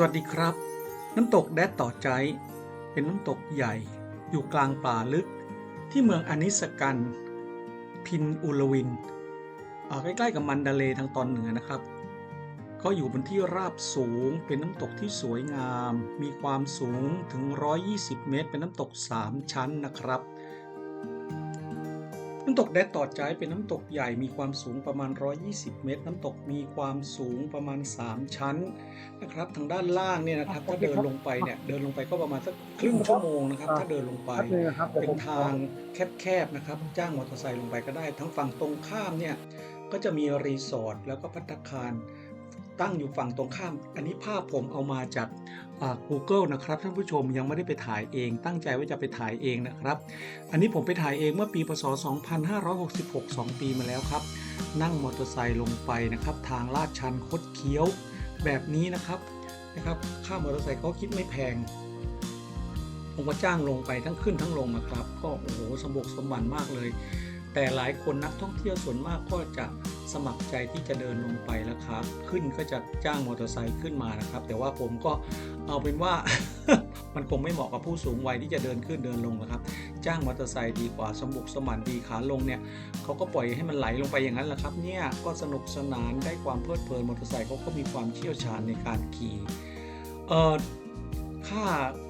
สวัสดีครับ น้ำตกแดดต่อใจ เป็นน้ำตกใหญ่ อยู่กลางป่าลึก ที่เมืองอานิสกัน พินอุลวินใกล้ๆกับมันดาเลทางตอนเหนือนะครับ ก็อยู่บนที่ราบสูงเป็นน้ำตกที่สวยงาม มีความสูงถึง 120 เมตร เป็นน้ำตก 3 ชั้นนะครับ น้ำตกแดดต่อใจเป็นน้ำตกใหญ่มีความสูงประมาณ 120 เมตร น้ำตกมีความสูงประมาณ 3 ชั้นนะครับทางด้านล่างเนี่ยนะครับถ้าเดินลงไปเนี่ยเดินลงไปก็ประมาณสักครึ่งชั่วโมงนะครับถ้าเดินลงไปแป๊บนึงนะครับดี๋ยวเป็ผนมทางแคบๆนะครับจ้างมอเตอร์ไซค์ลงไปก็ได้ ทั้งฝั่งตรงข้ามเนี่ยก็จะมีรีสอร์ทแล้วก็พัตตาคาร ตั้งอยู่ฝั่งตรงข้าม อันนี้ภาพผมเอามาจาก Google นะครับท่านผู้ชมยังไม่ได้ไปถ่ายเอง ตั้งใจว่าจะไปถ่ายเองนะครับ อันนี้ผมไปถ่ายเองเมื่อปีพศ 2566 2 ปีมาแล้วครับ นั่งมอเตอร์ไซค์ลงไปนะครับ ทางลาดชันคดเคี้ยวแบบนี้นะครับนะครับ ค่ามอเตอร์ไซค์เขาคิดไม่แพงผมก็จ้างลงไปทั้งขึ้นทั้งลงนะครับ ก็โอ้โหสมบุกสมบันมากเลย แต่หลายคนนักท่องเที่ยวส่วนมากก็จะสมัครใจที่จะเดินลงไปแล้วครับ ขึ้นก็จะจ้างมอเตอร์ไซค์ขึ้นมานะครับ แต่ว่าผมก็เอาเป็นว่า มันคงไม่เหมาะกับผู้สูงวัยที่จะเดินขึ้นเดินลงนะครับ จ้างมอเตอร์ไซค์ดีกว่าสมบุกสมันดีขาลงเนี่ยเขาก็ปล่อยให้มันไหลลงไปอย่างนั้นแหละครับ เนี่ยก็สนุกสนานได้ความเพลิดเพลินมอเตอร์ไซค์เขาก็มีความเชี่ยวชาญในการขี่เอ่อค่า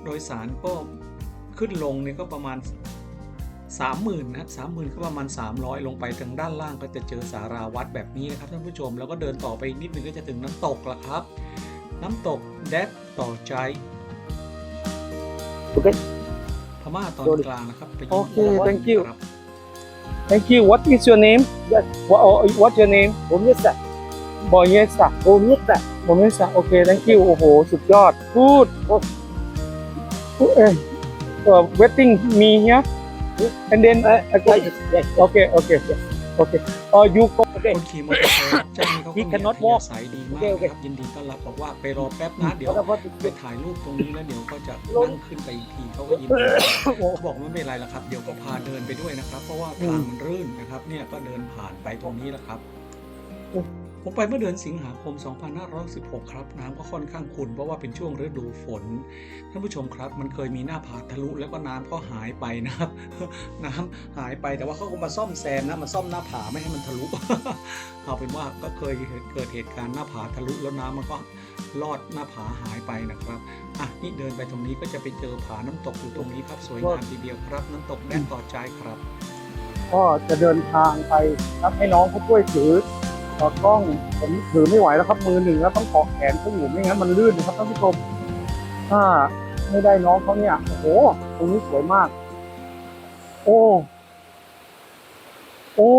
โดยสารก็ขึ้นลงเนี่ยก็ประมาณ สามหมื่นนะสามหมื่นก็ประมาณ 300 ลงไปทางด้านล่างก็จะเจอสาราวัดแบบนี้นะครับท่านผู้ชม แล้วก็เดินต่อไปอีกนิดนึงก็จะถึงน้ำตกละครับ น้ำตกแดดต่อใจโอเคพม่าตอนกลางนะครับไปยิงโอเคหัว thank you ครับ Thank you what is your name Yes. what oh, what's your name Bomesa. บอยเยสะ Bomesa. บอยเยสะโอเค thank you โอ้โห สุดยอด good เอ้ย uh, waiting me here and then I, I go Yes. Yes. okay okay okay uh, you go คนขี่มอเตอร์ไซค์รับจ้างนี่เขาก็ He มี cannot อัธยา walk ศัยดีมากโอเคโอเคนะครับยินดีต้อนรับบอกว่าไปรอแป๊บนะเดี๋ยว What about ไป this? ถ่ายรูปตรงนี้แล้วเดี๋ยวก็จะนั่งขึ้นไปอีกทีเขาก็ยินดีเขาบอกไม่เป็นไรละครับ เดี๋ยวก็พาเดินไปด้วยนะครับ เพราะว่าทางมันรื่นนะครับ เนี่ยก็เดินผ่านไปตรงนี้แหละครับ ผมไปเมื่อเดือนสิงหาคม 2516 ครับ น้ำก็ค่อนข้างขุ่นเพราะว่าเป็นช่วงฤดูฝน ท่านผู้ชมครับ มันเคยมีหน้าผาทะลุแล้วก็น้ำก็หายไปนะครับ น้ำหายไปแต่ว่าเขาก็มาซ่อมแซมนะมาซ่อมหน้าผาไม่ให้มันทะลุ เอาเป็นว่าก็เคยเกิดเหตุการณ์หน้าผาทะลุแล้วน้ำมันก็ลอดหน้าผาหายไปนะครับอะนี่เดินไปตรงนี้ก็จะไปเจอผาน้ำตกอยู่ตรงนี้ครับสวยงามทีเดียวครับ น้ำตกแดนต่อใจครับ ก็จะเดินทางไปครับให้น้องเขาช่วยถือ เอ่อกล้องผมถือไม่ไหวแล้วครับมือหนึ่งแล้วต้องเกาะแขนเขาอยู่ไม่งั้นมันลื่นนะครับท่านผู้ชมถ้าไม่ได้น้องเขาเนี่ยโอ้โหตรงนี้สวยมาก โอ้โอ้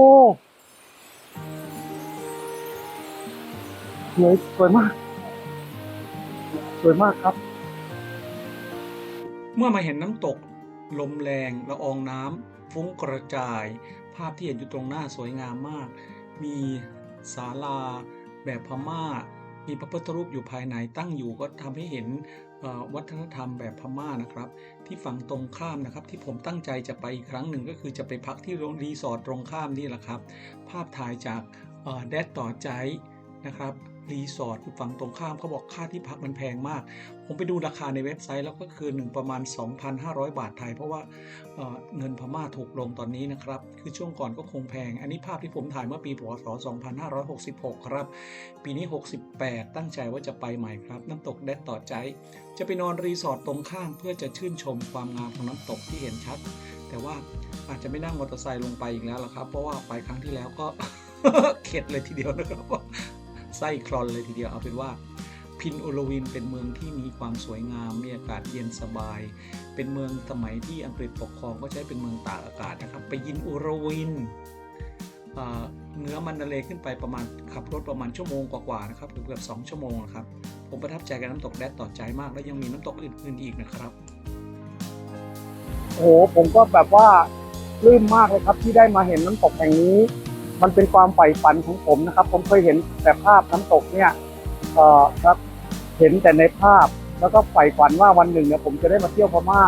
สวยสวยมาก สวยมากครับ เมื่อมาเห็นน้ำตก ลมแรงละอองน้ำฟุ้งกระจาย ภาพที่เห็นอยู่ตรงหน้าสวยงามมาก มี ศาลา แบบพม่า มีพระพุทธรูปอยู่ภายในตั้งอยู่ก็ทำให้เห็นวัฒนธรรมแบบพม่านะครับ ที่ฝั่งตรงข้ามนะครับ ที่ผมตั้งใจจะไปอีกครั้งหนึ่งก็คือจะไปพักที่โรงรีสอร์ทตรงข้ามนี่แหละครับ ภาพถ่ายจากแดดต่อใจนะครับ รีสอร์ทฝั่งตรงข้ามเขาบอกค่าที่พักมันแพงมาก ผมไปดูราคาในเว็บไซต์แล้วก็คือหนึ่งประมาณ 2,500 บาทไทย เพราะว่าเเงินพม่าถูกลงตอนนี้นะครับ คือช่วงก่อนก็คงแพง อันนี้ภาพที่ผมถ่ายเมื่อปีพศ 2566 ครับ ปีนี้ 68 ตั้งใจว่าจะไปใหม่ครับ น้ำตกแดดต่อใจ จะไปนอนรีสอร์ทตรงข้ามเพื่อจะชื่นชมความงามของน้ำตกที่เห็นชัด แต่ว่าอาจจะไม่นั่งมอเตอร์ไซค์ลงไปอีกแล้วล่ะครับ เพราะว่าไปครั้งที่แล้วก็เข็ดเลยทีเดียวนะครับ ไส้คลอนเลยทีเดียวเอาเป็นว่าพินโอโลวินเป็นเมืองที่มีความสวยงาม มีอากาศเย็นสบาย เป็นเมืองสมัยที่อังกฤษปกครองก็ใช้เป็นเมืองตากอากาศนะครับ ไปยินโอโลวินเนื้อมันนาเลขึ้นไปประมาณขับรถประมาณชั่วโมงกว่าๆนะครับเกือบสองชั่วโมงนะครับ ผมประทับใจกับน้ำตกแดดต่อใจมาก และยังมีน้ำตกอื่นๆอีกนะครับโอ้โหผมก็แบบว่าปลื้มมากเลยครับที่ได้มาเห็นน้ำตกแห่งนี้ มันเป็นความใฝ่ฝันของผมนะครับ ผมเคยเห็นแต่ภาพน้ำตกเนี่ยเอ่อครับเห็นแต่ในภาพแล้วก็ใฝ่ฝันว่าวันหนึ่งเนี่ยผมจะได้มาเที่ยวพม่า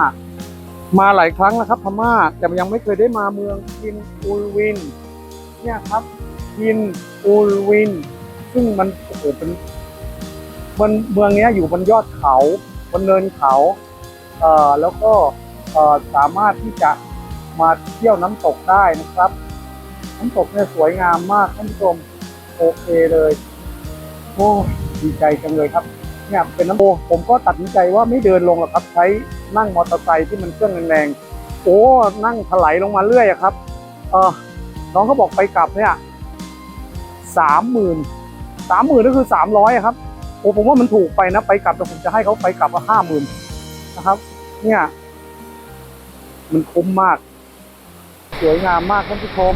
มาหลายครั้งแล้วครับพม่าแต่ยังไม่เคยได้มาเมืองกินอูลวิน เนี่ยครับกินอูลวิน ซึ่งมันโอ้โหเป็นมันเมืองเนี้ยอยู่บนยอดเขาบนเนินเขาเอ่อแล้วก็เอ่อสามารถที่จะมาเที่ยวน้ำตกได้นะครับ น้ำตกเนี่ยสวยงามมากท่านผู้ชมโอเคเลย โอ้ดีใจจังเลยครับ เนี่ยเป็นน้ำโอผมก็ตัดสินใจว่าไม่เดินลงหรอกครับ ใช้นั่งมอเตอร์ไซค์ที่มันเครื่องแรงๆโอ้นั่งถลายลงมาเรื่อยครับ เออน้องเขาบอกไปกลับเนี่ยสามหมื่นสามหมื่นก็คือสามร้อยครับโอ้ผมว่ามันถูกไปนะไปกลับแต่ผมจะให้เขาไปกลับมาห้าหมื่นนะครับ เนี่ย มันคุ้มมาก สวยงามมากท่านผู้ชม